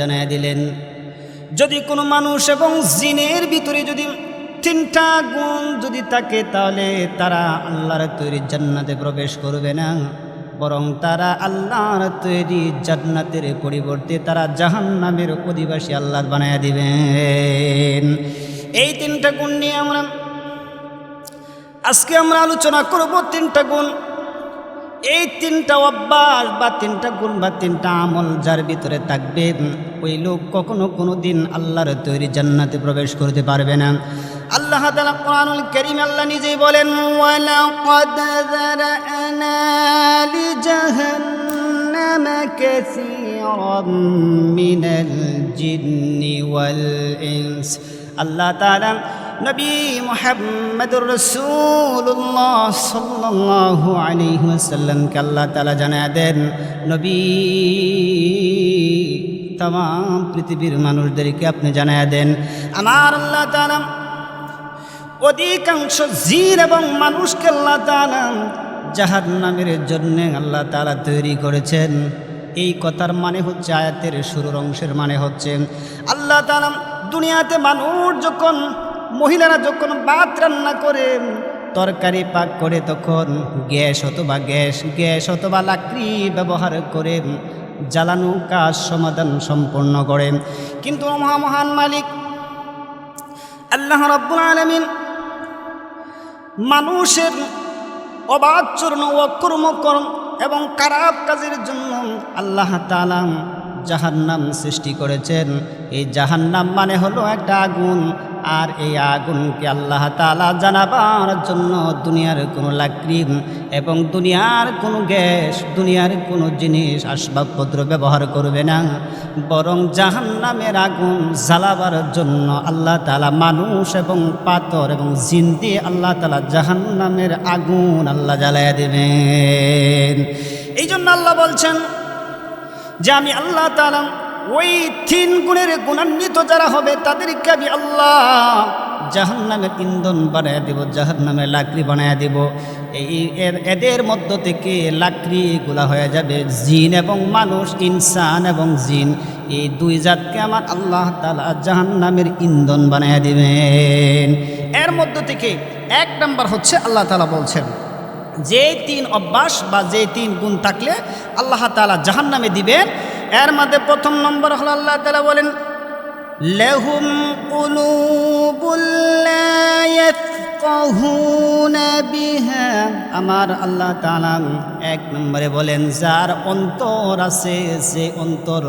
জানায় দিলেন, যদি কোনো মানুষ এবং জিনের ভিতরে যদি তিনটা গুণ যদি থাকে, তাহলে তারা আল্লাহর তৈরি জান্নাতে প্রবেশ করবে না। বরং তারা আল্লাহর তৈরি জান্নাতের পরিবর্তে তারা জাহান্নামের অধিবাসী আল্লাহ বানায় দিবেন। এই তিনটা গুণ নিয়ে আমরা আজকে আমরা আলোচনা করব তিনটা গুণ। এই তিনটা অভ্যাস বা তিনটা গুণ বা তিনটা আমল যার ভিতরে থাকবে, ওই লোক কখনো কোনো দিন আল্লাহর তৈরি জান্নাতে প্রবেশ করতে পারবে না। আল্লাহ তালা কোরআনুল কারীম আল্লাহ নিজেই বলেন, ওয়ালাকাদ যারানা লিজাহান্নাম কাসীরাম আল্লাহ তাআলা নবী মুহাম্মদুর রাসূলুল্লাহ সাল্লাল্লাহু আলাইহি ওয়াসাল্লামকে আল্লাহ তাআলা জানায় দেন, নবী, তাম, পৃথিবীর মানুষদেরকে আপনি জানায় দেন, আমার আল্লাহ তাআলা অধিকাংশ জিন এবং মানুষকে আল্লাহ তাআলা জাহান্নামের জন্য আল্লাহ তাআলা তৈরি করেছেন। এই কথার মানে হচ্ছে আয়াতের শুরুর অংশের মানে হচ্ছে, আল্লাহ তাআলা দুনিয়াতে মানুষ যখন, মহিলারা যখন ভাত রান্না করে, তরকারি পাক করে, তখন গ্যাস অথবা গ্যাস গ্যাস অথবা লাকড়ি ব্যবহার করে জ্বালানো কাজ সমাধান সম্পন্ন করে। কিন্তু মহামহান মালিক, আল্লাহ রব্বুল আলমিন মানুষের অবাচরণ অকর্মকর্ম এবং খারাপ কাজের জন্য আল্লাহ তালাম জাহান্নাম সৃষ্টি করেছেন। এই জাহান্নাম মানে হলো একটা আগুন। আর এই আগুনকে আল্লাহ তালা জানাবার জন্য দুনিয়ার কোনো লাকড়ি এবং দুনিয়ার কোনো গ্যাস, দুনিয়ার কোনো জিনিস, আসবাবপত্র ব্যবহার করবে না। বরং জাহান্নামের আগুন জ্বালাবার জন্য আল্লাহ তালা মানুষ এবং পাথর এবং জিন দিয়ে আল্লাহ তালা জাহান্নামের আগুন আল্লাহ জ্বালায় দেবেন। এই জন্য আল্লাহ বলছেন যে আমি আল্লাহ তালা ওই তিন গুণের গুণান্বিত যারা হবে, তাদেরকে আমি আল্লাহ জাহান জাহান্নামের ইন্ধন বানায় দেব, জাহান্নামের লাকড়ি বানায় দেব। এই এদের মধ্য থেকে লাকড়িগুলা হয়ে যাবে জিন এবং মানুষ, ইনসান এবং জিন। এই দুই জাতকে আমার আল্লাহ তালা জাহান্নামের ইন্ধন বানায় দেবেন। এর মধ্য থেকে এক নাম্বার হচ্ছে আল্লাহ তালা বলছেন যে তিন অভ্যাস বা যে তিন গুণ থাকলে আল্লাহ তালা জাহান নামে দিবেন। এর মধ্যে প্রথম নম্বর হল আল্লাহ তালা বলেন, লেহুম আমার আল্লাহ তালা এক নম্বরে বলেন, যার অন্তর আছে সে অন্তর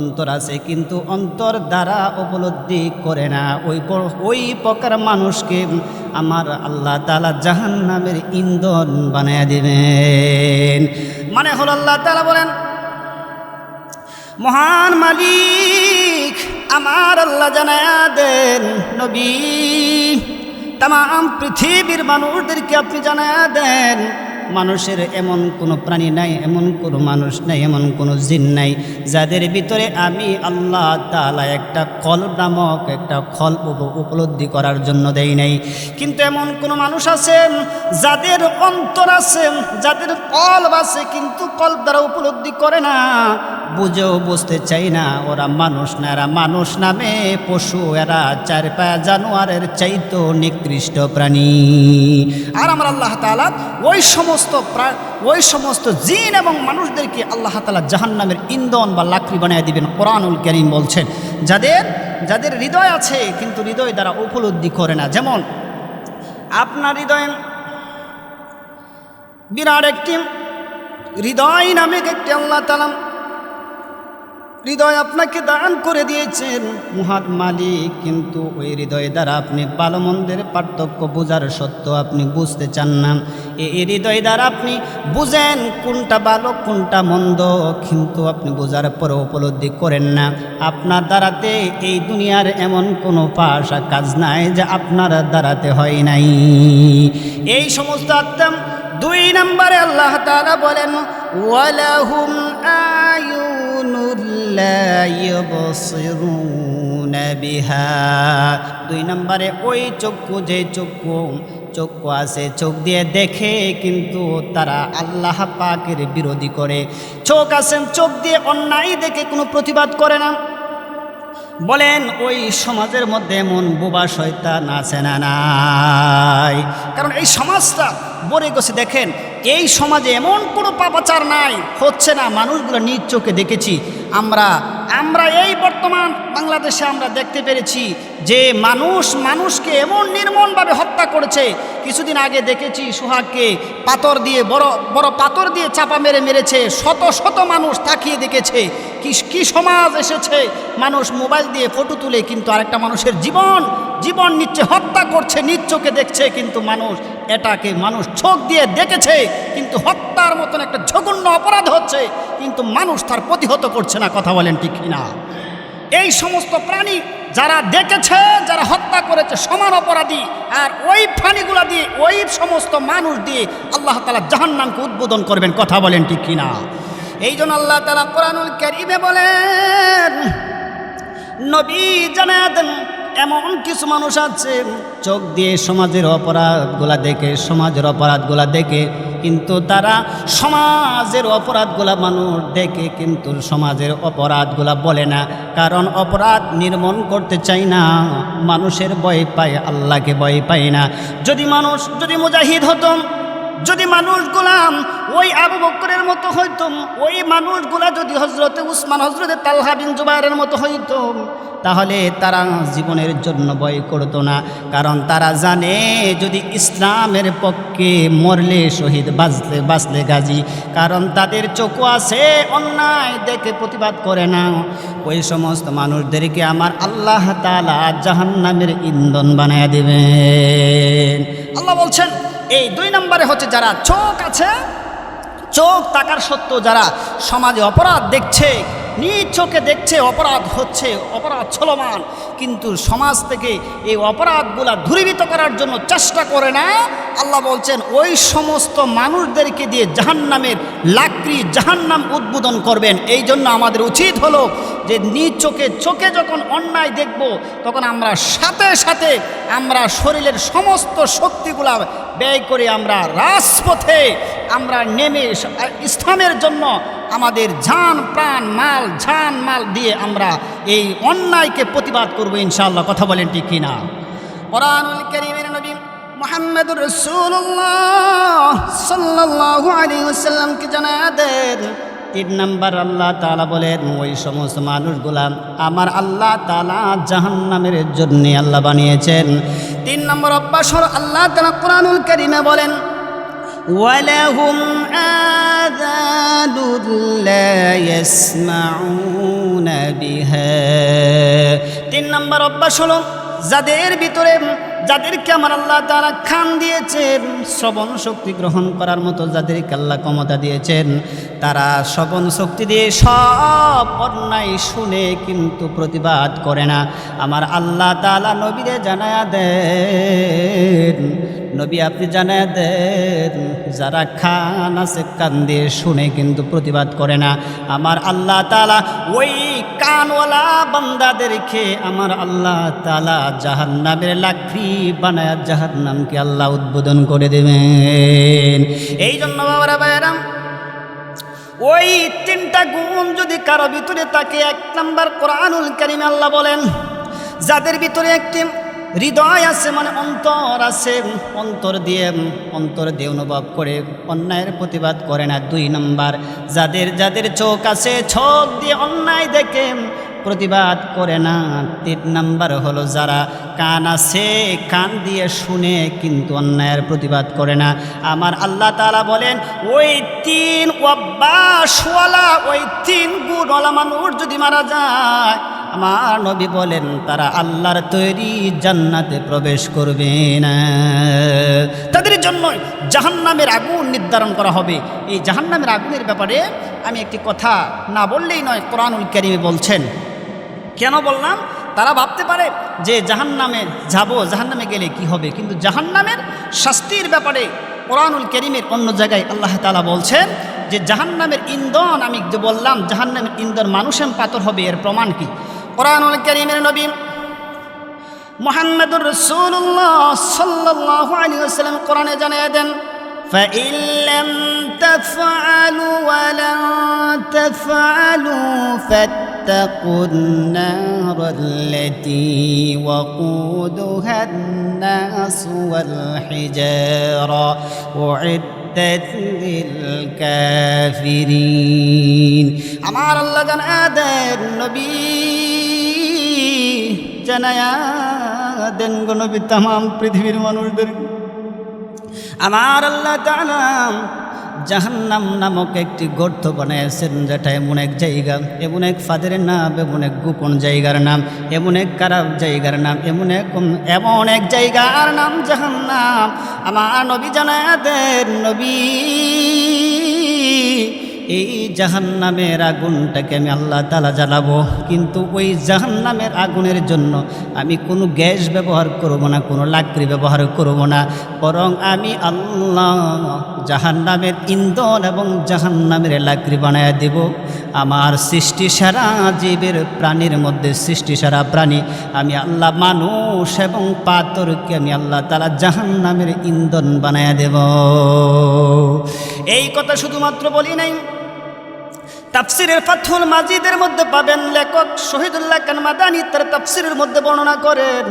অন্তর আছে, কিন্তু অন্তর দ্বারা উপলব্ধি করে না। ওই ওই প্রকার মানুষকে আমার আল্লাহ তালা জাহান নামের ইন্ধন বানিয়ে দিবেন। মানে হল আল্লাহ তালা বলেন, মহান মালিক আমার আল্লাহ জানায়া দেন, নবী। তাম পৃথিবীর মানুষদেরকে আপনি জানায়া দেন মানুষের এমন কোনো প্রাণী নাই, এমন কোনো মানুষ নাই, এমন কোনো জিন নাই, যাদের ভিতরে আমি আল্লাহ তালা একটা কল নামক একটা খল উপ- উপলব্ধি করার জন্য দেই নাই। কিন্তু এমন কোনো মানুষ আছেন, যাদের অন্তর আছেন যাদের কল আছে, কিন্তু কল দ্বারা উপলব্ধি করে না। বুঝেও বুঝতে চাই না, ওরা মানুষ না, এরা মানুষ নামে পশু, এরা চার পায়া জানোয়ারের চাইতো নিকৃষ্ট প্রাণী। আর আমার আল্লাহ তালা ওই সমস্ত ওই সমস্ত জিন এবং মানুষদেরকে আল্লাহ তালা জাহান্নামের ইন্ধন বা লাকড়ি বানিয়ে দিবেন, কোরআনুল করিম বলছেন। যাদের যাদের হৃদয় আছে, কিন্তু হৃদয় দ্বারা উপলব্ধি করে না। যেমন, আপনার হৃদয় বিরাট একটি, হৃদয় নামে একটি আল্লাহ তালাম হৃদয় আপনাকে দান করে দিয়েছেন। মহান মালিক, কিন্তু ওই হৃদয় দ্বারা আপনি ভালো মন্দের পার্থক্য বোঝার সত্ত্বেও আপনি বুঝতে চান না। এই হৃদয় দ্বারা আপনি বুঝেন কোনটা ভালো, কোনটা মন্দ, কিন্তু আপনি বোঝার পরে উপলব্ধি করেন না। আপনার দ্বারাতে এই দুনিয়ার এমন কোনো পাশা কাজ নাই যা আপনার দ্বারাতে হয় নাই। এই সমস্ত আত্মা দুই নম্বরে আল্লাহ তাআলা বলেন, ওয়ালাহুম আয়ুনুল্লা يبصرون بها দুই নম্বরে, ওই চক্ষু যে চক্ষু চক্ষু আছে, চোখ দিয়ে দেখে কিন্তু তারা আল্লাহ পাকের বিরোধী করে। চোখ আছেন চোখ দিয়ে অন্যায় দেখে কোনো প্রতিবাদ করে না। বলেন, ওই সমাজের মধ্যে এমন বোবা শয়তান নাচে না নাই? কারণ এই সমাজটা, বরে গেছে দেখেন, এই সমাজে এমন কোনো পাপাচার নাই। হচ্ছে না, মানুষগুলো নিজ চোখে দেখেছি, আমরা আমরা এই বর্তমান বাংলাদেশে আমরা দেখতে পেরেছি যে মানুষ মানুষকে এমন নির্মমভাবে হত্যা করেছে। কিছুদিন আগে দেখেছি সুহাগকে পাথর দিয়ে বড় বড় পাথর দিয়ে চাপা মেরে মেরেছে। শত শত মানুষ তাকিয়ে দেখেছে। কি কি সমাজ এসেছে? মানুষ মোবাইল দিয়ে ফটো তুলে কিন্তু আরেকটা মানুষের জীবন জীবন নিচ্ছে, হত্যা করছে চোখে দেখছে কিন্তু মানুষ এটাকে মানুষ চোখ দিয়ে দেখেছে, কিন্তু হত্যার মতন একটা জঘন্য অপরাধ হচ্ছে, কিন্তু মানুষ তার প্রতিহত করছে না, কথা বলেন ঠিক কিনা? এই সমস্ত প্রাণী যারা দেখেছে, যারা হত্যা করেছে, সমান অপরাধী, আর ওই প্রাণীগুলা দিয়ে, ওই সমস্ত মানুষ দিয়ে আল্লাহ তালা জাহান্নামকে উদ্বোধন করবেন, কথা বলেন ঠিক কিনা? এই জন্য আল্লাহ তালা কোরআনুল ক্যারিমে বলেন, নবী জানা দেন এমন কিছু মানুষ আছে, চোখ দিয়ে সমাজের অপরাধগুলা দেখে, সমাজের অপরাধগুলা দেখে, কিন্তু তারা সমাজের অপরাধগুলা মানুষ দেখে, কিন্তু সমাজের অপরাধগুলা বলে না। কারণ অপরাধ নির্মূল করতে চাই না, মানুষের ভয় পায়, আল্লাহকে ভয় পায় না। যদি মানুষ, যদি মুজাহিদ হতম যদি মানুষ গোলাম, ওই আবু বকরের মতো হইতো, ওই মানুষগুলা যদি হজরতে উসমান হজরতে তালহা বিন জুবাইরের মতো হইতো তাহলে তারা জীবনের জন্য ভয় করতো না। কারণ তারা জানে, যদি ইসলামের পক্ষে মরলে শহীদ বাঁচলে বাঁচলে গাজী। কারণ তাদের চোখও আছে, অন্যায় দেখে প্রতিবাদ করে না। ওই সমস্ত মানুষদেরকে আমার আল্লাহ তালা জাহান্নামের ইন্ধন বানায় দেবেন। আল্লাহ বলছেন, এই দুই নম্বরে হচ্ছে যারা চোখ আছে, চোখ তাকার সত্ত্বেও যারা সমাজে অপরাধ দেখছে নিজ চোখে দেখছে অপরাধ হচ্ছে, অপরাধ চলমান। কিন্তু সমাজ থেকে এই অপরাধগুলা দূরীভূত করার জন্য চেষ্টা করে না। আল্লাহ বলছেন, ওই সমস্ত মানুষদেরকে দিয়ে জাহান্নামের লাকড়ি জাহান্নাম উদ্বোধন করবেন। এই জন্য আমাদের উচিত হলো যে নিজ চোখে চোখে যখন অন্যায় দেখব, তখন আমরা সাথে সাথে আমরা শরীরের সমস্ত শক্তিগুলা ব্যয় করে আমরা রাজপথে আমরা নেমে ইসলামের জন্য আমাদের জান, প্রাণ, মাল, জান, মাল দিয়ে আমরা এই অন্যায়কে প্রতিবাদ করব, ইনশাআল্লাহ। কথা বলেন ঠিক কিনা? কোরআনুল করিমের নবী মোহাম্মদুর রসুল্লাহ সাল্লাল্লাহু আলাইহি ওয়াসাল্লামকে জানা দেন তিন নাম্বার আল্লাহ তালা বলেন, ওই সমস্ত মানুষগুলা আমার আল্লাহ তালা জাহান্নামের জন্য আল্লাহ বানিয়েছেন। তিন নম্বর অভ্যাস আল্লাহ তালা কোরআনুল করিমে বলেন ولهم آذان لا يسمعون بها তিন নম্বর অভ্যাস হলো যাদের ভিতরে যাদেরকে আমার আল্লাহ তারা খান দিয়েছেন শ্রবণ শক্তি গ্রহণ করার মতো যাদেরকে আল্লাহ ক্ষমতা দিয়েছেন তারা শ্রবণ শক্তি দিয়ে সব অন্যায় শুনে কিন্তু প্রতিবাদ করে না আমার আল্লাহ তালা নবীরে জানায়া দেন নবী আপনি জানায় দেন, যারা খান আছে কান দিয়ে শুনে কিন্তু প্রতিবাদ করে না। আমার আল্লাহ তালা ওই কানওয়ালা বান্দাদেরকে আমার আল্লাহ তালা জাহান্নামের লাকড়ি বানায় জাহান্নামকে আল্লাহ উদ্বোধন করে দেবেন। এই জন্য বাবারা, ভাইয়ারাম, ওই তিনটা গুণ যদি কারও ভিতরে তাকে এক নাম্বার কোরআনুল করিম আল্লাহ বলেন, যাদের ভিতরে একটি হৃদয় আছে মানে অন্তর আছে। অন্তর দিয়ে অন্তর দিয়ে অনুভব করে, অন্যায়ের প্রতিবাদ করে না। দুই নাম্বার, যাদের যাদের চোখ আছে, চোখ দিয়ে অন্যায় দেখে প্রতিবাদ করে না। তিন নাম্বার হলো যারা কান আছে, কান দিয়ে শুনে কিন্তু অন্যায়ের প্রতিবাদ করে না। আমার আল্লাহ তালা বলেন, ওই তিন অভ্যাসওয়ালা, ওই তিন গুণওয়ালা মানুষ যদি মারা যায় আমার নবী বলেন, তারা আল্লাহর তৈরি জান্নাতে প্রবেশ করবে না। তাদের জন্য জাহান্নামের আগুন নির্ধারণ করা হবে। এই জাহান্নামের আগুনের ব্যাপারে আমি একটি কথা না বললেই নয়, কোরআনুল কারিমে বলছেন। কেন বললাম? তারা ভাবতে পারে যে জাহান্নামে যাব, জাহান্নামে গেলে কি হবে? কিন্তু জাহান্নামের শাস্তির ব্যাপারে কোরআনুল করিমের অন্য জায়গায় আল্লাহ তালা বলছেন যে, জাহান্নামের ইন্ধন আমি যে বললাম, জাহান্নামের ইন্ধন মানুষের পাথর হবে, এর প্রমাণ কি? কোরআনুল করিমের নবী মোহাম্মদুর রসুল্লাহ সাল্লাহ আলী ওসালাম কোরআনে জানিয়ে দেন فإن لم تفعلوا ولن تفعلوا فاتقوا النار التي وقودها الناس والحجارة أعدت للكافرين আমার আল্লাহ জানাদের নবী জানায়া দেন গো নবী তামাম পৃথিবীর মানুষদের। আমার আল্লাহ তালাম জাহান্নাম নামক একটি গর্ত বানিয়েছেন যেটা এমন এক জায়গা, এমন এক ফাদের নাম, এমন এক গোপন জায়গার নাম, এমন এক খারাপ জায়গার নাম, এমন এক এমন এক জায়গার নাম জাহান্নাম। আমার নবী জানায়াদের নবী এই জাহান্নামের আগুনটাকে আমি আল্লাহ তালা জ্বালাবো। কিন্তু ওই জাহান্নামের আগুনের জন্য আমি কোনো গ্যাস ব্যবহার করব না, কোনো লাকড়ি ব্যবহার করব না। বরং আমি আল্লাহ জাহান্নামের ইন্ধন এবং জাহান্নামের লাকড়ি বানায় দেব। আমার সৃষ্টি সারা জীবের প্রাণীর মধ্যে সৃষ্টি সারা প্রাণী আমি আল্লাহ মানুষ এবং পাথরকে আমি আল্লাহ তালা জাহান্নামের ইন্ধন বানায় দেব। এই কথা শুধুমাত্র বলি নাই। তাফসিরের ফাথুল মাজিদের মধ্যে পাবেন লেখক শহীদুল্লাহ খান মাদানি, তার তাফসিরের মধ্যে বর্ণনা করেন,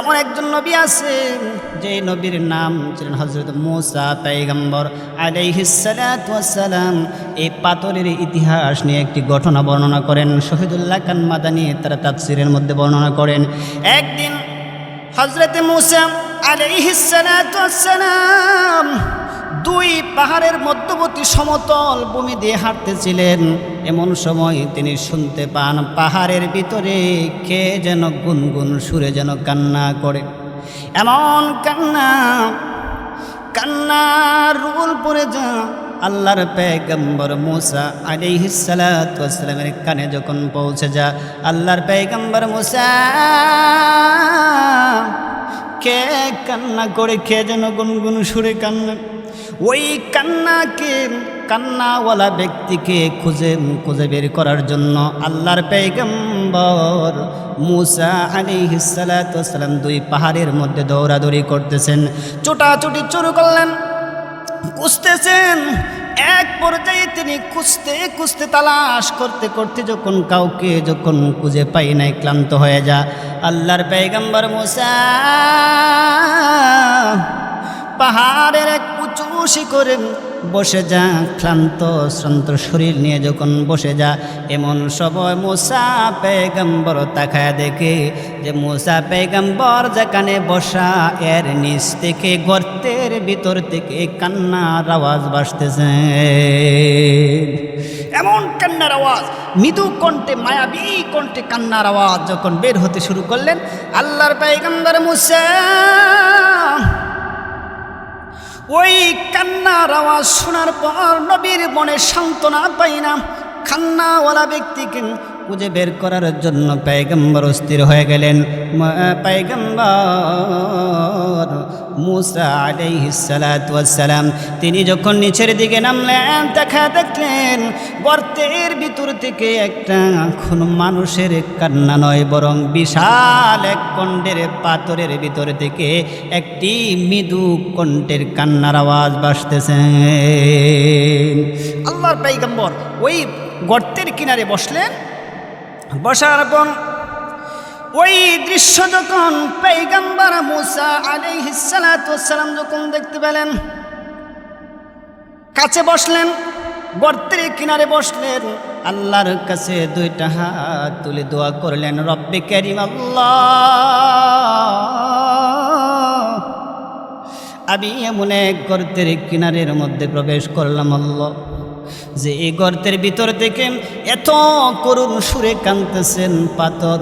এমন একজন নবী আছেন যে নবীর নাম ছিলেন হজরত মুসা পাইগম্বর আলাইহিসালাম এই পাথরের ইতিহাস নিয়ে একটি ঘটনা বর্ণনা করেন শহীদুল্লাহ খান মাদানি, তার তাফসিরের মধ্যে বর্ণনা করেন। একদিন হজরত মুসা আলাইহিসালাম দুই পাহাড়ের মধ্যবর্তী সমতল ভূমি দিয়ে হাঁটতেছিলেন। এমন সময় তিনি শুনতে পান, পাহাড়ের ভিতরে কে যেন গুনগুন সুরে যেন কান্না করে। এমন কান্না কান্নার রুল পরে যা আল্লাহর পেগম্বর মুসা আলিহিসালামের কানে যখন পৌঁছে যা আল্লাহর পেগম্বর মুসা, কে কান্না করে, কে যেন গুনগুন সুরে কান্না ওই কান্নাকে, কান্নাওয়ালা ব্যক্তিকে খুঁজে খুঁজে বের করার জন্য আল্লাহর পেগম্বর মুসা আলী হিসালাতাম দুই পাহাড়ের মধ্যে দৌড়াদৌড়ি করতেছেন। ছোটাছুটি শুরু করলেন, খুঁজতেছেন। এক পর্যায়ে তিনি খুঁজতে খুঁজতে তালাশ করতে করতে যখন কাউকে যখন খুঁজে পাই নাই, ক্লান্ত হয়ে যা। আল্লাহর পেগম্বর মুসা, পাহাড়ের এক উঁচু শিখরে বসে যা, ক্লান্ত, শ্রান্ত শরীর নিয়ে যখন বসে যা, এমন সময় মোসা পেগম্বর তাকায় দেখে যে মোসা পেগম্বর যেখানে বসা, এর নিচ থেকে গর্তের ভিতর থেকে কান্নার আওয়াজ বাসতেছে। এমন কান্নার আওয়াজ, মৃদু কণ্ঠে, মায়াবী কণ্ঠে কান্নার আওয়াজ যখন বের হতে শুরু করলেন, আল্লাহর পেগম্বর মুসা ওই কান্নার আওয়াজ শোনার পর নবীর মনে সান্ত্বনা পাই না খান্নাওয়ালা ব্যক্তিকে খুঁজে বের করার জন্য পায়গম্বর অস্থির হয়ে গেলেন। পায়গম্বর মুসা আলাইহিসালাম তিনি যখন নিচের দিকে নামলেন, দেখা দেখলেন, গর্তের ভিতর থেকে একটা কোনো মানুষের কান্না নয়, বরং বিশাল এক কণ্ঠের পাথরের ভিতর থেকে একটি মৃদু কণ্ঠের কান্নার আওয়াজ বাসতেছে। আল্লাহর পাইগম্বর ওই গর্তের কিনারে বসলেন বসার পর ওই দৃশ্য যখন পেইগাম্বার মুসা আলাইহিসালাম যখন দেখতে পেলেন, কাছে বসলেন গর্তের কিনারে বসলেন, আল্লাহর কাছে দুইটা হাত তুলে দোয়া করলেন, রব্বে করিম আল্লাহ। আমি এমন এক গর্তের কিনারের মধ্যে প্রবেশ করলাম, আল্লাহ। যে এই গর্তের ভিতর থেকে এত করুণ সুরে কাঁদতেছেন পাথর।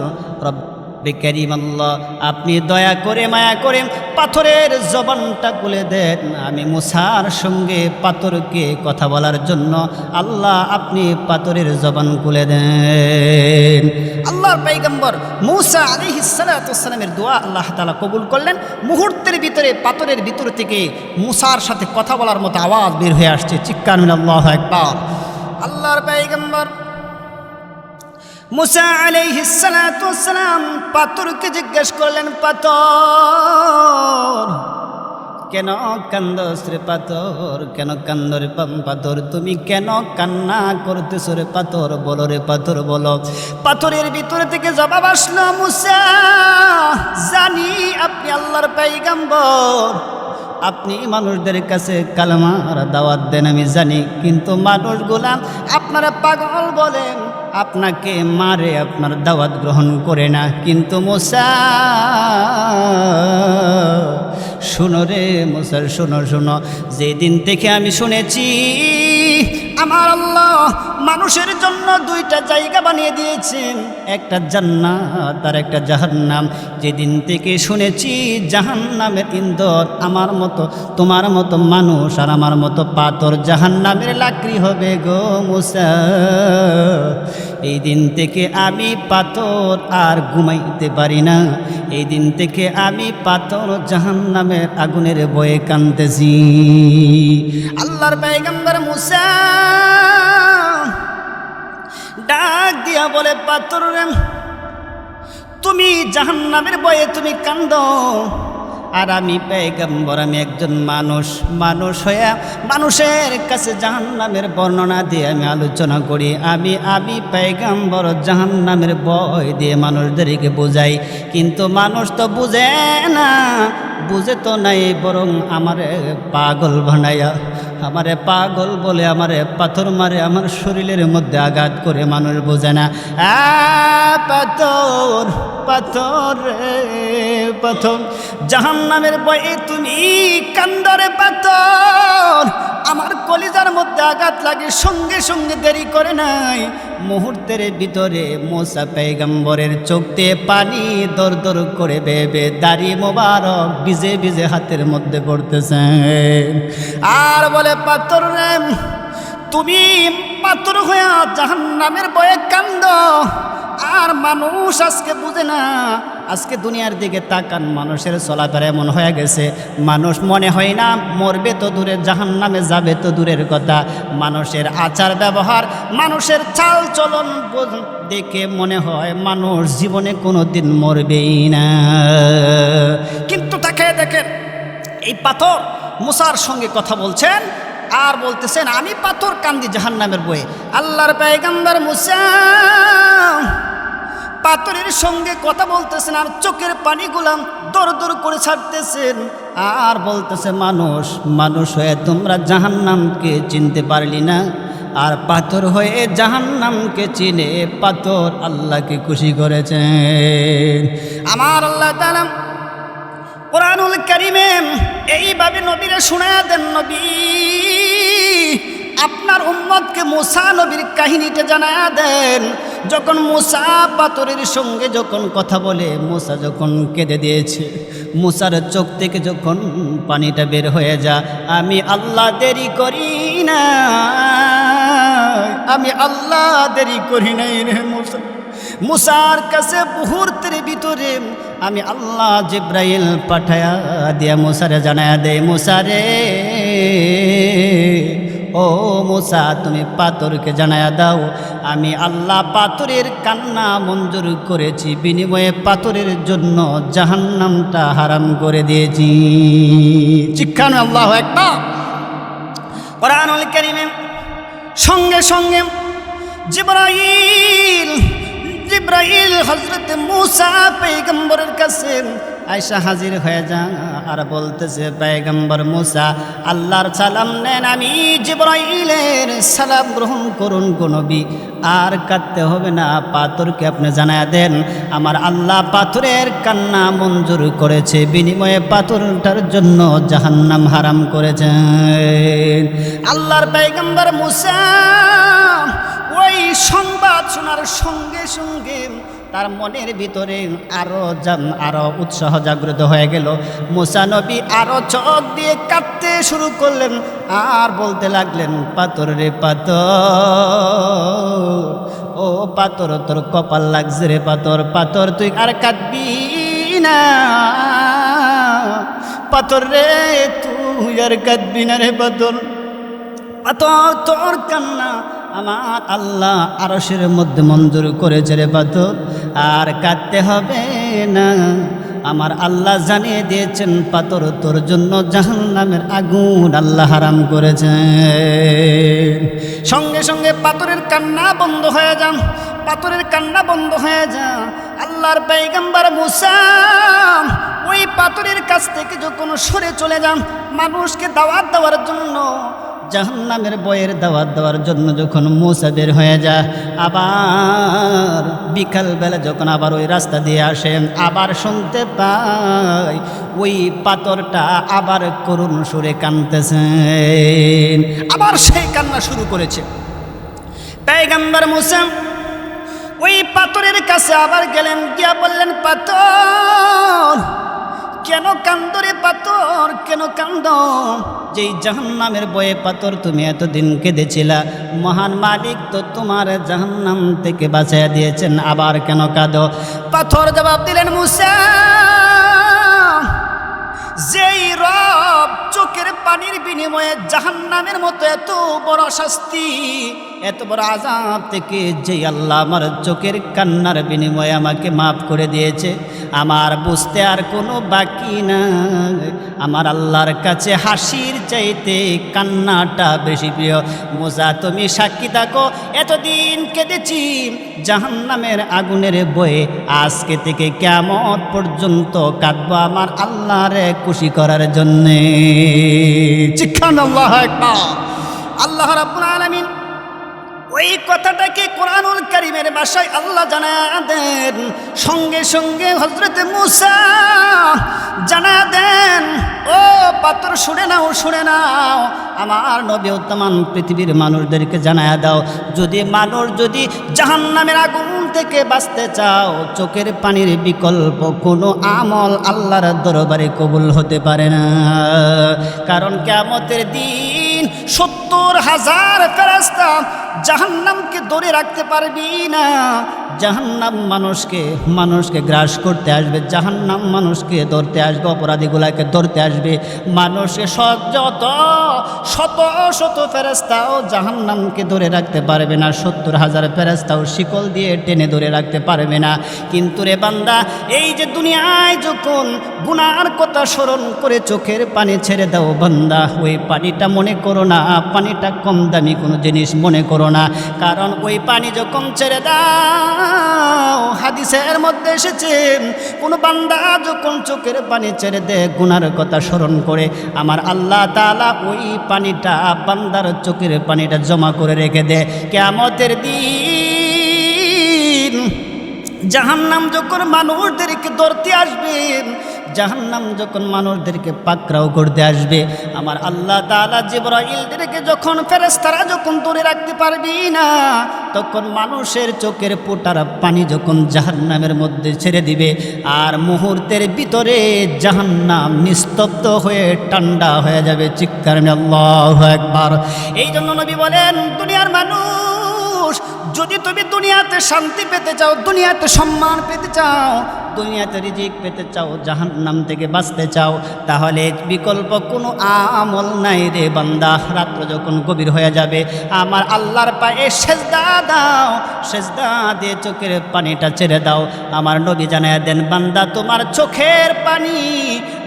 রব্বে আল্লাহ, আপনি দয়া করে, মায়া করে পাথরের জবানটা খুলে দেন। আমি মুসার সঙ্গে পাথরকে কথা বলার জন্য আল্লাহ আপনি পাথরের জবান খুলে দেন। আল্লাহর পাইগম্বর মুসা আলী সালামের দোয়া আল্লাহ তালা কবুল করলেন। মুহূর্তের ভিতরে পাথরের ভিতর থেকে মুসার সাথে কথা বলার মতো আওয়াজ বের হয়ে আসছে। চিৎকার মিন আল্লাহ একবার আল্লাহর পাইগম্বর মুসা আলাইহিসালাম পাথরকে জিজ্ঞেস করলেন, পাথর, কেন কান্দস রে পাথর? কেন কান্দ রে পাথর? তুমি কেন কান্না করতেছ রে পাথর? বলো রে পাথর, বলো। পাথরের ভিতর থেকে জবাব আসলো, মুসা, জানি আপনি আল্লাহর পাইগাম্বর আপনি মানুষদের কাছে কালমার দাওয়াত দেন, আমি জানি। কিন্তু মানুষ মানুষগুলা আপনারা পাগল বলেন, আপনাকে মারে, আপনার দাওয়াত গ্রহণ করে না। কিন্তু মোসা, শুনো রে মোসার শোনো শোনো। যেদিন থেকে আমি শুনেছি আমার আল্লাহ মানুষের জন্য দুইটা জায়গা বানিয়ে দিয়েছেন। একটা জান্নাত আর একটা জাহান্নাম। যেদিন থেকে শুনেছি জাহান্নামের ইন্দর, আমার মতো, তোমার মতো মানুষ আর আমার মতো পাথর জাহান্নামের লাকড়ি হবে গো মুসা। এই দিন থেকে আমি পাথর আর ঘুমাইতে পারি না। এই দিন থেকে আমি পাথর জাহান্নামের আগুনের বয়ে কানতেছি আল্লাহর পেগম্বর মুসা ডাক দিয়া বলে, পাথর তুমি জাহান্নামের বয়ে তুমি কান্দ আর আমি পেগম্বর, আমি একজন মানুষ। মানুষ হয়ে মানুষের কাছে জাহান্নামের বর্ণনা দিয়ে আমি আলোচনা করি। আমি আমি পেগম্বর, জাহান্নামের বয় দিয়ে মানুষদেরকে বোঝাই। কিন্তু মানুষ তো বুঝে না, বুঝে তো নাই, বরং আমার পাগল বানাইয়া আমারে পাগল বলে, আমারে পাথর মারে, আমার শরীরের মধ্যে আঘাত করে মানুষ বোঝে না। পাথর পাথর পাথর। জাহান নামের বয়ে তুমি কান্দরে পাথর আমার কলিজার মধ্যে আঘাত লাগে, সঙ্গে সঙ্গে দেরি করে নাই। মুহূর্তের ভিতরে মোসা পেগম্বরের চোখ দিয়ে পানি দর দর করে বেবে দাড়ি মোবারক ভিজে ভিজে হাতের মধ্যে পড়তেছে। আর বলে, পাথর তুমি পাথর হইয়া জাহান নামের বয়ে কান্দ। আর মানুষ আজকে বুঝে না আজকে দুনিয়ার দিকে তাকান, মানুষের চলাফেরা এমন হয়ে গেছে। মানুষ মনে হয় না, মরবে তো দূরে জাহান নামে যাবে তো দূরের কথা। মানুষের আচার ব্যবহার, মানুষের চাল চলন দেখে মনে হয় মানুষ জীবনে কোনো দিন মরবেই না। কিন্তু তাকে দেখেন, এই পাথর মুসার সঙ্গে কথা বলছেন আর বলতেছেন, আমি পাথর কান্দি জাহান্নামের বয়ে। আল্লাহর পেগম্বর মুসা পাথরের সঙ্গে কথা বলতেছেন আর চোখের পানিগুলাম দর দর করে ছাড়তেছেন। আর বলতেছে, মানুষ মানুষ হয়ে তোমরা জাহান্নামকে চিনতে পারলি না। আর পাথর হয়ে জাহান্নামকে চিনে পাথর আল্লাহকে খুশি করেছেন। আমার আল্লাহ তাআলা কোরআনুল করিমে এইভাবে নবীরে শোনা দেন, নবী, আপনার উম্মতকে মুসা নবীর কাহিনীটা জানা দেন। যখন মুসা পাথরের সঙ্গে যখন কথা বলে, মুসা যখন কেঁদে দিয়েছে, মুসার চোখ থেকে যখন পানিটা বের হয়ে যা আমি আল্লাহ দেরি করি না। আমি আল্লাহ দেরি করি নাই রে মুসা। মুসার কাছে মুহূর্তের ভিতরে আমি আল্লাহ জিব্রাইল পাঠায়া দিয়া মুসারে জানায়া দে মুসারে ও মুসা, তুমি পাথরকে জানায়া দাও। আমি আল্লাহ পাথরের কান্না মঞ্জুর করেছি, বিনিময়ে পাথরের জন্য জাহান্নামটা হারাম করে দিয়েছি। চিক্ষানো আল্লাহ একটা কোরআনুল কারিমে সঙ্গে সঙ্গে জিব্রাইল জিব্রাইল হজরত মুসা পেগম্বরের কাছে আয়সা হাজির হয়ে যা আর বলতেছে, পেগম্বর মুসা, আল্লাহর সালাম নেন আমি জিব্রাইলের সালাম গ্রহণ করুন নবী। আর কাঁদতে হবে না, পাথরকে আপনি জানায় দেন। আমার আল্লাহ পাথরের কান্না মঞ্জুর করেছে, বিনিময়ে পাথরটার জন্য জাহান্নাম হারাম করেছেন। আল্লাহর পেগম্বর মুসা, ওই সংবাদ শোনার সঙ্গে সঙ্গে তার মনের ভিতরে আরও আরও উৎসাহ জাগ্রত হয়ে গেল। মুসানবী আরও চোখ দিয়ে কাঁদতে শুরু করলেন, আর বলতে লাগলেন, পাথর রে পাথর, ও পাথর, তোর কপাল লাগছে রে পাথর পাথর তুই আর কাঁদবি না। পাথর রে, তুই আর কাঁদবি না রে পাথর পাথর তোর কান্না আমার আল্লাহ আরশের মধ্যে মঞ্জুর করেছে রে পাথর আর কাঁদতে হবে না। আমার আল্লাহ জানিয়ে দিয়েছেন, পাথর তোর জন্য জাহান নামের আগুন আল্লাহ হারাম করেছেন সঙ্গে সঙ্গে পাথরের কান্না বন্ধ হয়ে যান, পাথরের কান্না বন্ধ হয়ে যা আল্লাহর পেগম্বর মুসা, ওই পাথরের কাছ থেকে যখন সরে চলে যান, মানুষকে দাওয়াত দেওয়ার জন্য জাহান্নামের বয়ের দাওয়াত দেওয়ার জন্য যখন মুসা বের হয়ে যায়, আবার বিকালবেলা যখন আবার ওই রাস্তা দিয়ে আসেন আবার শুনতে পাই ওই পাথরটা আবার করুণ সুরে কানতেছেন আবার সেই কান্না শুরু করেছে। পেগম্বর মুসা ওই পাথরের কাছে আবার গেলেন, গিয়া বললেন, পাথর কেন কান্দরে পাথর, কেন কান্দ? যেই জাহান্নামের বয়ে পাথর তুমি এতদিন কেঁদেছিলা, মহান মালিক তো তোমার জাহান্নাম থেকে বাঁচাইয়া দিয়েছেন, আবার কেন কাঁদো? পাথর জবাব দিলেন মুসা, যেই রব চোখের পানির বিনিময়ে জাহান্নামের মতো এত বড় শাস্তি, এত বড় আজাব থেকে যেই আল্লাহ আমার চোখের কান্নার বিনিময়ে আমাকে মাফ করে দিয়েছে, আমার বুঝতে আর কোনো বাকি নাই। আমার আল্লাহর কাছে হাসির চাইতে কান্নাটা বেশি প্রিয়। মোজা তুমি সাক্ষী থাকো, এতদিন কেঁদেছি জাহান্নামের আগুনের বয়ে। আজকে থেকে কেমন পর্যন্ত কাঁদবো আমার আল্লাহরে খুশি করার জন্যে। চিক্ষান আল্লাহ একবার। আল্লাহ রাব্বুল আলামিন ওই কথাটাকে কোরআনুল করিমের ভাষায় আল্লাহ জানা দেন সঙ্গে সঙ্গে হজরত মুসা জানা দেন ও শুনে নাও শুনে নাও। আমার নবী উত্তমান পৃথিবীর মানুষদেরকে জানায়া দাও। যদি মানুষ যদি জাহান নামের আগুন থেকে বাঁচতে চাও, চোখের পানির বিকল্প কোনো আমল আল্লাহর দরবারে কবুল হতে পারে না। কারণ কেমতের দিন সত্তর হাজার ফেরাস্তা জাহান্নামকে ধরে রাখতে পারবি না। জাহান্নাম মানুষকে মানুষকে গ্রাস করতে আসবে, জাহান্নাম মানুষকে ধরতে আসবে, অপরাধীগুলাকে ধরতে আসবে। মানুষকে সব যত, শত শত ফেরেস্তাও জাহান্নামকে ধরে রাখতে পারবে না। সত্তর হাজার ফেরেস্তাও শিকল দিয়ে টেনে ধরে রাখতে পারবে না। কিন্তু রে বান্দা, এই যে দুনিয়ায় যখন গুনার কথা স্মরণ করে চোখের পানি ছেড়ে দাও বান্দা, ওই পানিটা মনে করো না, পানিটা কম দামি কোনো জিনিস মনে করো না কারণ ওই পানি যখন ছেড়ে দাও, হাদিসের মধ্যে এসেছে, কোন বান্দা যখন চোখের পানি ছেড়ে দে গুনার কথা স্মরণ করে, আমার আল্লাহ তালা ওই পানিটা বান্দার চোখের পানিটা জমা করে রেখে দেয়। কেমতের দিন জাহান্নাম যখন মানুষদেরকে ধরতে আসবে জাহান্নাম যখন মানুষদেরকে পাকড়াও করতে আসবে, আমার আল্লাহ তাআলা জিবরাইলদেরকে যখন ফেরেশতারা যখন ধরে রাখতে পারবি না, তখন মানুষের চোখের পোটার পানি যখন জাহান্নামের মধ্যে ছেড়ে দিবে, আর মুহূর্তের ভিতরে জাহান্নাম নিস্তব্ধ হয়ে ঠান্ডা হয়ে যাবে। চিৎকার একবার এই জন্য নবী বলেন, দুনিয়ার মানুষ, যদি তুমি দুনিয়াতে শান্তি পেতে চাও, দুনিয়াতে সম্মান পেতে চাও দুনিয়াতে রিজিক পেতে চাও জাহান নাম থেকে বাঁচতে চাও, তাহলে বিকল্প কোনো আমল নাই রে বান্দা। রাত্র যখন গভীর হয়ে যাবে, আমার আল্লাহর পায়ে সেজদা দাও, সেজদা দিয়ে চোখের পানিটা ছেড়ে দাও। আমার নবী জানায় দেন, বান্দা, তোমার চোখের পানি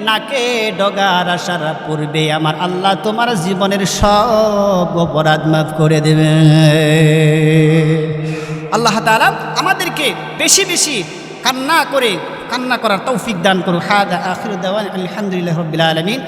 নাকে ডগার আসার পূর্বে আমার আল্লাহ তোমার জীবনের সব অপরাধ মাফ করে দেবে। আল্লাহ তাআলা আমাদেরকে বেশি বেশি কান্না করে কান্না করার তৌফিক দান করুন। হাদা আখির দাওয়ান আলহামদুলিল্লাহ রবিল আলমিন।